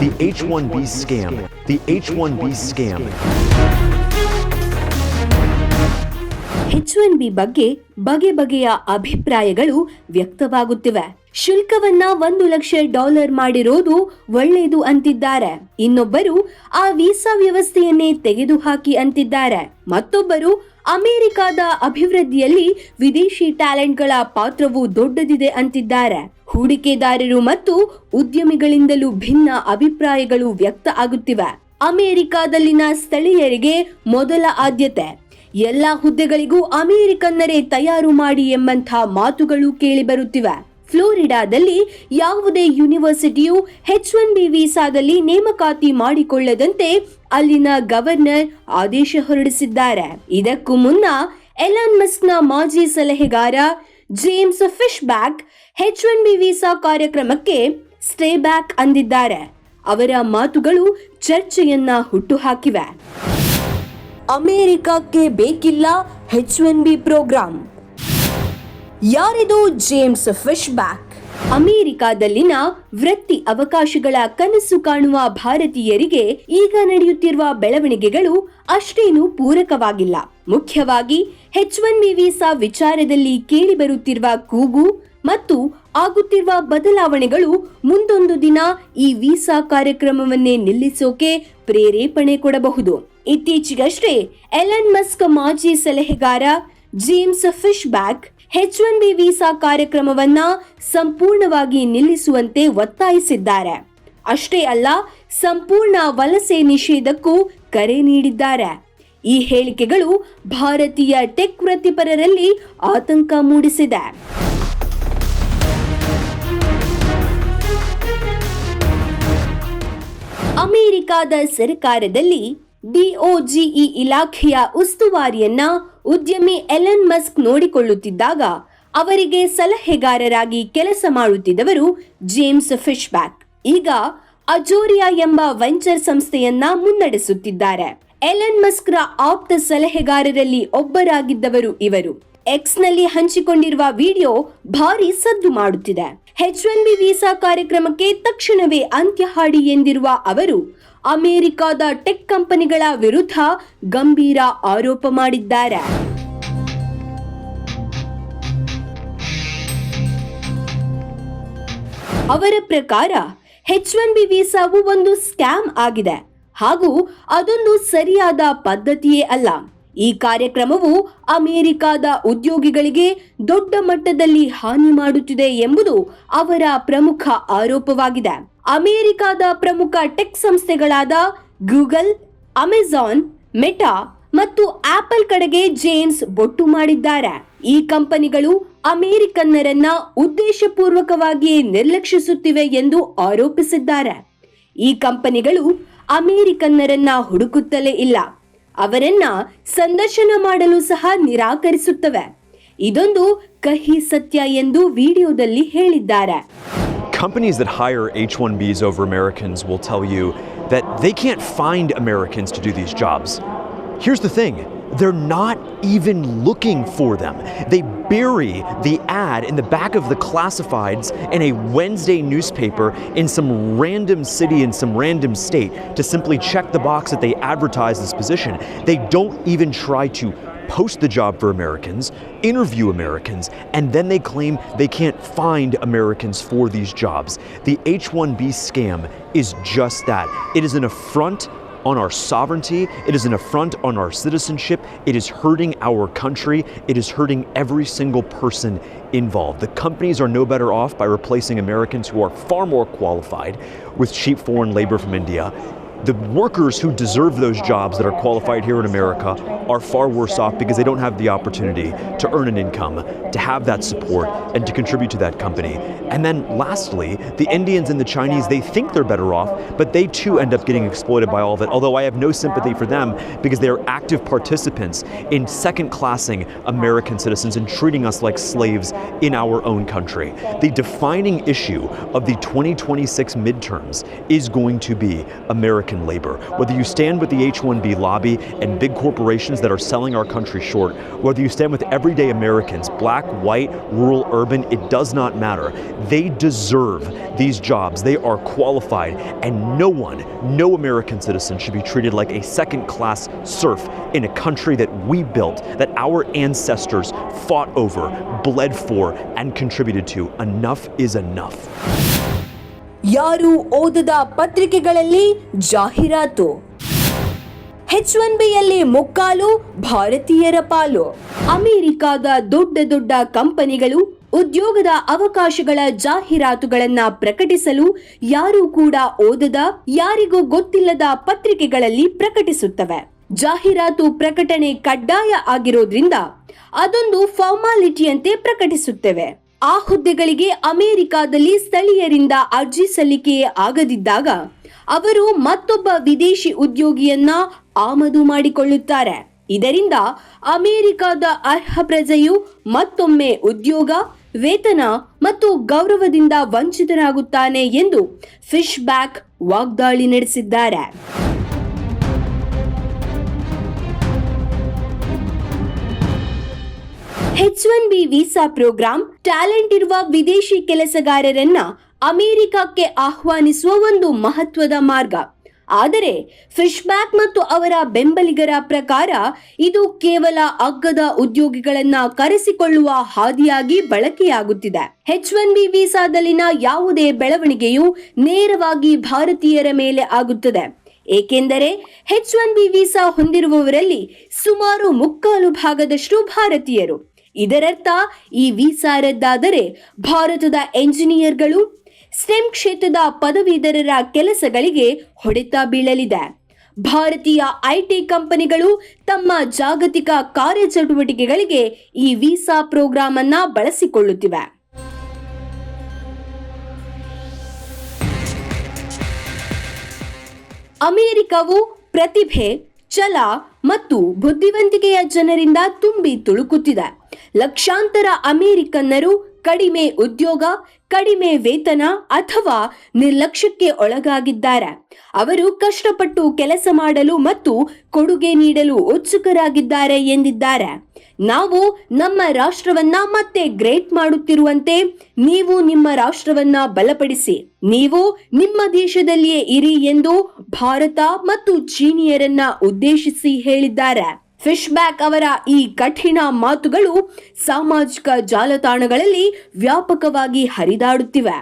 The H 1B scam. The H 1B scam. H one B ಬಗ್ಗೆ ಬಗೆ ಬಗೆಯ ಅಭಿಪ್ರಾಯಗಳು ವ್ಯಕ್ತವಾಗುತ್ತಿವೆ ಶುಲ್ಕವನ್ನ ಒಂದು ಲಕ್ಷ ಡಾಲರ್ ಮಾಡಿರೋದು ಒಳ್ಳೆಯದು ಅಂತಿದ್ದಾರೆ ಇನ್ನೊಬ್ಬರು ಆ ವೀಸಾ ವ್ಯವಸ್ಥೆಯನ್ನೇ ತೆಗೆದುಹಾಕಿ ಅಂತಿದ್ದಾರೆ ಮತ್ತೊಬ್ಬರು ಅಮೆರಿಕದ ಅಭಿವೃದ್ಧಿಯಲ್ಲಿ ವಿದೇಶಿ ಟ್ಯಾಲೆಂಟ್ಗಳ ಪಾತ್ರವು ದೊಡ್ಡದಿದೆ ಅಂತಿದ್ದಾರೆ. ಹೂಡಿಕೆದಾರರು ಮತ್ತು ಉದ್ಯಮಿಗಳಿಂದಲೂ ಭಿನ್ನ ಅಭಿಪ್ರಾಯಗಳು ವ್ಯಕ್ತ ಆಗುತ್ತಿವೆ. ಅಮೆರಿಕದಲ್ಲಿನ ಸ್ಥಳೀಯರಿಗೆ ಮೊದಲ ಆದ್ಯತೆ. ಎಲ್ಲ ಹುದ್ದೆಗಳಿಗೂ ಅಮೆರಿಕನ್ನರೇ ತಯಾರು ಮಾಡಿ ಎಂಬಂಥ ಮಾತುಗಳು ಕೇಳಿಬರುತ್ತಿವೆ. ಫ್ಲೋರಿಡಾದಲ್ಲಿ ಯಾವುದೇ ಯೂನಿವರ್ಸಿಟಿಯು ಹೆಚ್ ಒನ್ ಬಿ ವೀಸಾದಲ್ಲಿ ನೇಮಕಾತಿ ಮಾಡಿಕೊಳ್ಳದಂತೆ ಅಲ್ಲಿನ ಗವರ್ನರ್ ಆದೇಶ ಹೊರಡಿಸಿದ್ದಾರೆ. ಇದಕ್ಕೂ ಮುನ್ನ ಎಲಾನ್ ಮಸ್ಕ್ನ ಮಾಜಿ ಸಲಹೆಗಾರ James Fishback H one B visa ಕಾರ್ಯಕ್ರಮಕ್ಕೆ ಸ್ಟೇ ಬ್ಯಾಕ್ ಅಂದಿದ್ದಾರೆ. ಅವರ ಮಾತುಗಳು ಚರ್ಚೆಯನ್ನ ಹುಟ್ಟುಹಾಕಿವೆ. ಅಮೆರಿಕಕ್ಕೆ ಬೇಕಿಲ್ಲ ಹೆಚ್ ಒನ್ ಬಿ ಪ್ರೋಗ್ರಾಂ. ಯಾರಿದು ಜೇಮ್ಸ್ ಫಿಶ್ ಬ್ಯಾಕ್? ಅಮೆರಿಕಾದಲ್ಲಿನ ವೃತ್ತಿ ಅವಕಾಶಗಳ ಕನಸು ಕಾಣುವ ಭಾರತೀಯರಿಗೆ ಈಗ ನಡೆಯುತ್ತಿರುವ ಬೆಳವಣಿಗೆಗಳು ಅಷ್ಟೇನು ಪೂರಕವಾಗಿಲ್ಲ. ಮುಖ್ಯವಾಗಿ ಹೆಚ್ ಒನ್ ಬಿ ವೀಸಾ ವಿಚಾರದಲ್ಲಿ ಕೇಳಿಬರುತ್ತಿರುವ ಕೂಗು ಮತ್ತು ಆಗುತ್ತಿರುವ ಬದಲಾವಣೆಗಳು ಮುಂದೊಂದು ದಿನ ಈ ವೀಸಾ ಕಾರ್ಯಕ್ರಮವನ್ನೇ ನಿಲ್ಲಿಸೋಕೆ ಪ್ರೇರೇಪಣೆ ಕೊಡಬಹುದು. ಇತ್ತೀಚೆಗಷ್ಟೇ ಎಲನ್ ಮಸ್ಕ್ ಮಾಜಿ ಸಲಹೆಗಾರ James Fishback H one B visa ಕಾರ್ಯಕ್ರಮವನ್ನ ಸಂಪೂರ್ಣವಾಗಿ ನಿಲ್ಲಿಸುವಂತೆ ಒತ್ತಾಯಿಸಿದ್ದಾರೆ. ಅಷ್ಟೇ ಅಲ್ಲ, ಸಂಪೂರ್ಣ ವಲಸೆ ನಿಷೇಧಕ್ಕೂ ಕರೆ ನೀಡಿದ್ದಾರೆ. ಈ ಹೇಳಿಕೆಗಳು ಭಾರತೀಯ ಟೆಕ್ ವೃತ್ತಿಪರರಲ್ಲಿ ಆತಂಕ ಮೂಡಿಸಿದೆ. ಅಮೆರಿಕದ ಸರ್ಕಾರದಲ್ಲಿ ಡಿಒಜಿಇ ಇಲಾಖೆಯ ಉಸ್ತುವಾರಿಯನ್ನ ಉದ್ಯಮಿ ಎಲನ್ ಮಸ್ಕ್ ನೋಡಿಕೊಳ್ಳುತ್ತಿದ್ದಾಗ ಅವರಿಗೆ ಸಲಹೆಗಾರರಾಗಿ ಕೆಲಸ ಮಾಡುತ್ತಿದ್ದವರು ಜೇಮ್ಸ್ ಫಿಶ್ಬ್ಯಾಕ್. ಈಗ ಅಜೋರಿಯಾ ಎಂಬ ವೆಂಚರ್ ಸಂಸ್ಥೆಯನ್ನ ಮುನ್ನಡೆಸುತ್ತಿದ್ದಾರೆ. ಎಲನ್ ಮಸ್ಕ್ರ ಆಪ್ತ ಸಲಹೆಗಾರರಲ್ಲಿ ಒಬ್ಬರಾಗಿದ್ದವರು ಇವರು. ಎಕ್ಸ್ನಲ್ಲಿ ಹಂಚಿಕೊಂಡಿರುವ ವಿಡಿಯೋ ಭಾರಿ ಸದ್ದು ಮಾಡುತ್ತಿದೆ. ಹೆಚ್ ಒನ್ ಬಿ ವೀಸಾ ಕಾರ್ಯಕ್ರಮಕ್ಕೆ ತಕ್ಷಣವೇ ಅಂತ್ಯ ಹಾಡಿ ಎಂದಿರುವ ಅವರು, ಅಮೆರಿಕದ ಟೆಕ್ ಕಂಪನಿಗಳ ವಿರುದ್ಧ ಗಂಭೀರ ಆರೋಪ ಮಾಡಿದ್ದಾರೆ. ಅವರ ಪ್ರಕಾರ ಹೆಚ್ ಒನ್ ಬಿ ವೀಸಾವು ಒಂದು ಸ್ಕ್ಯಾಮ್ ಆಗಿದೆ ಹಾಗೂ ಅದೊಂದು ಸರಿಯಾದ ಪದ್ಧತಿಯೇ ಅಲ್ಲ. ಈ ಕಾರ್ಯಕ್ರಮವು ಅಮೆರಿಕದ ಉದ್ಯೋಗಿಗಳಿಗೆ ದೊಡ್ಡ ಮಟ್ಟದಲ್ಲಿ ಹಾನಿ ಮಾಡುತ್ತಿದೆ ಎಂಬುದು ಅವರ ಪ್ರಮುಖ ಆರೋಪವಾಗಿದೆ. ಅಮೆರಿಕದ ಪ್ರಮುಖ ಟೆಕ್ ಸಂಸ್ಥೆಗಳಾದ ಗೂಗಲ್, ಅಮೆಜಾನ್, ಮೆಟಾ ಮತ್ತು ಆಪಲ್ ಕಡೆಗೆ ಜೇಮ್ಸ್ ಬೊಟ್ಟು ಮಾಡಿದ್ದಾರೆ. ಈ ಕಂಪನಿಗಳು ಅಮೆರಿಕನ್ನರನ್ನ ಉದ್ದೇಶಪೂರ್ವಕವಾಗಿ ನಿರ್ಲಕ್ಷಿಸುತ್ತಿವೆ ಎಂದು ಆರೋಪಿಸಿದ್ದಾರೆ. ಈ ಕಂಪನಿಗಳು ಅಮೆರಿಕನ್ನರನ್ನ ಹುಡುಕುತ್ತಲೇ ಇಲ್ಲ. ಅವರನ್ನ ಸಂದರ್ಶನ ಮಾಡಲು ಸಹ ನಿರಾಕರಿಸುತ್ತವೆ ಇದೊಂದು ಕಹಿ ಸತ್ಯ ಎಂದು ವಿಡಿಯೋದಲ್ಲಿ ಹೇಳಿದ್ದಾರೆ Companies that hire H 1Bs over Americans will tell you that they can't find Americans to do these jobs. Here's the thing they're not even looking for them. They bury the ad in the back of the classifieds in a Wednesday newspaper in some random city in some random state to simply check the box that they advertise this position. They don't even try to post the job for Americans, interview Americans, and then they claim they can't find Americans for these jobs. The H 1B scam is just that. It is an affront on our sovereignty, it is an affront on our citizenship, it is hurting our country, it is hurting every single person involved. The companies are no better off by replacing Americans who are far more qualified with cheap foreign labor from India. The workers who deserve those jobs that are qualified here in America are far worse off because they don't have the opportunity to earn an income, to have that support, and to contribute to that company. And then lastly, the Indians and the Chinese, they think they're better off, but they too end up getting exploited by all of it. Although I have no sympathy for them because they are active participants in second classing American citizens and treating us like slaves in our own country. The defining issue of the 2026 midterms is going to be American American labor. Whether you stand with the H 1B lobby and big corporations that are selling our country short, whether you stand with everyday Americans, black, white, rural, urban, it does not matter. They deserve these jobs. They are qualified, and no one, no American citizen should be treated like a second class serf in a country that we built, that our ancestors fought over, bled for, and contributed to. Enough is enough. ಯಾರು ಓದದ ಪತ್ರಿಕೆಗಳಲ್ಲಿ ಜಾಹೀರಾತು. H one ಬಿಯಲ್ಲಿ ಮುಕ್ಕಾಲು ಭಾರತೀಯರ ಪಾಲು. ಅಮೆರಿಕಾದ ದೊಡ್ಡ ದೊಡ್ಡ ಕಂಪನಿಗಳು ಉದ್ಯೋಗದ ಅವಕಾಶಗಳ ಜಾಹೀರಾತುಗಳನ್ನ ಪ್ರಕಟಿಸಲು ಯಾರೂ ಕೂಡ ಓದದ, ಯಾರಿಗೂ ಗೊತ್ತಿಲ್ಲದ ಪತ್ರಿಕೆಗಳಲ್ಲಿ ಪ್ರಕಟಿಸುತ್ತವೆ. ಜಾಹೀರಾತು ಪ್ರಕಟಣೆ ಕಡ್ಡಾಯ ಆಗಿರೋದ್ರಿಂದ ಅದೊಂದು ಫಾರ್ಮಾಲಿಟಿಯಂತೆ ಪ್ರಕಟಿಸುತ್ತೇವೆ. ಆ ಹುದ್ದೆಗಳಿಗೆ ಅಮೆರಿಕಾದಲ್ಲಿ ಸ್ಥಳೀಯರಿಂದ ಅರ್ಜಿ ಸಲ್ಲಿಕೆಯೇ ಆಗದಿದ್ದಾಗ ಅವರು ಮತ್ತೊಬ್ಬ ವಿದೇಶಿ ಉದ್ಯೋಗಿಯನ್ನ ಆಮದು ಮಾಡಿಕೊಳ್ಳುತ್ತಾರೆ. ಇದರಿಂದ ಅಮೆರಿಕದ ಅರ್ಹ ಪ್ರಜೆಯು ಮತ್ತೊಮ್ಮೆ ಉದ್ಯೋಗ, ವೇತನ ಮತ್ತು ಗೌರವದಿಂದ ವಂಚಿತರಾಗುತ್ತಾನೆ ಎಂದು ಫಿಶ್ ಬ್ಯಾಕ್ ವಾಗ್ದಾಳಿ ನಡೆಸಿದ್ದಾರೆ. H one B visa programme talent ಇರುವ ವಿದೇಶಿ ಕೆಲಸಗಾರರನ್ನ ಅಮೆರಿಕಕ್ಕೆ ಆಹ್ವಾನಿಸುವ ಒಂದು ಮಹತ್ವದ ಮಾರ್ಗ. ಆದರೆ, ಫಿಶ್ಬ್ಯಾಕ್ ಮತ್ತು ಅವರ ಬೆಂಬಲಿಗರ ಪ್ರಕಾರ, ಇದು ಕೇವಲ ಅಗ್ಗದ ಉದ್ಯೋಗಿಗಳನ್ನ ಕರೆಸಿಕೊಳ್ಳುವ ಹಾದಿಯಾಗಿ ಬಳಕೆಯಾಗುತ್ತಿದೆ. ಹೆಚ್ ಒನ್ ಬಿ ವೀಸಾದಲ್ಲಿನ ಯಾವುದೇ ಬೆಳವಣಿಗೆಯು ನೇರವಾಗಿ ಭಾರತೀಯರ ಮೇಲೆ ಆಗುತ್ತದೆ. ಏಕೆಂದರೆ ಹೆಚ್ ಒನ್ ಬಿ ವೀಸಾ ಹೊಂದಿರುವವರಲ್ಲಿ ಸುಮಾರು ಮುಕ್ಕಾಲು ಭಾಗದಷ್ಟು ಭಾರತೀಯರು. ಇದರರ್ಥ, ಈ ವೀಸಾ ರದ್ದಾದರೆ ಭಾರತದ ಎಂಜಿನಿಯರ್ಗಳು ಸ್ಟೆಮ್ ಕ್ಷೇತ್ರದ ಪದವೀಧರರ ಕೆಲಸಗಳಿಗೆ ಹೊಡೆತ ಬೀಳಲಿದೆ. ಭಾರತೀಯ ಐಟಿ ಕಂಪನಿಗಳು ತಮ್ಮ ಜಾಗತಿಕ ಕಾರ್ಯಚಟುವಟಿಕೆಗಳಿಗೆ ಈ ವೀಸಾ ಪ್ರೋಗ್ರಾಂ ಅನ್ನ ಬಳಸಿಕೊಳ್ಳುತ್ತಿವೆ. ಅಮೆರಿಕವು ಪ್ರತಿಭೆ, ಛಲ ಮತ್ತು ಬುದ್ಧಿವಂತಿಕೆಯ ಜನರಿಂದ ತುಂಬಿ ತುಳುಕುತ್ತಿದೆ. ಲಕ್ಷಾಂತರ ಅಮೆರಿಕನ್ನರು ಕಡಿಮೆ ಉದ್ಯೋಗ, ಕಡಿಮೆ ವೇತನ ಅಥವಾ ನಿರ್ಲಕ್ಷ್ಯಕ್ಕೆ ಒಳಗಾಗಿದ್ದಾರೆ. ಅವರು ಕಷ್ಟಪಟ್ಟು ಕೆಲಸ ಮಾಡಲು ಮತ್ತು ಕೊಡುಗೆ ನೀಡಲು ಉತ್ಸುಕರಾಗಿದ್ದಾರೆ ಎಂದಿದ್ದಾರೆ. ನಾವು ನಮ್ಮ ರಾಷ್ಟ್ರವನ್ನ ಮತ್ತೆ ಗ್ರೇಟ್ ಮಾಡುತ್ತಿರುವಂತೆ ನೀವು ನಿಮ್ಮ ರಾಷ್ಟ್ರವನ್ನ ಬಲಪಡಿಸಿ, ನೀವು ನಿಮ್ಮ ದೇಶದಲ್ಲಿಯೇ ಇರಿ ಎಂದು ಭಾರತ ಮತ್ತು ಚೀನಿಯರನ್ನ ಉದ್ದೇಶಿಸಿ ಹೇಳಿದ್ದಾರೆ. ಫಿಶ್ ಬ್ಯಾಕ್ ಅವರ ಈ ಕಠಿಣ ಮಾತುಗಳು ಸಾಮಾಜಿಕ ಜಾಲತಾಣಗಳಲ್ಲಿ ವ್ಯಾಪಕವಾಗಿ ಹರಿದಾಡುತ್ತಿವೆ.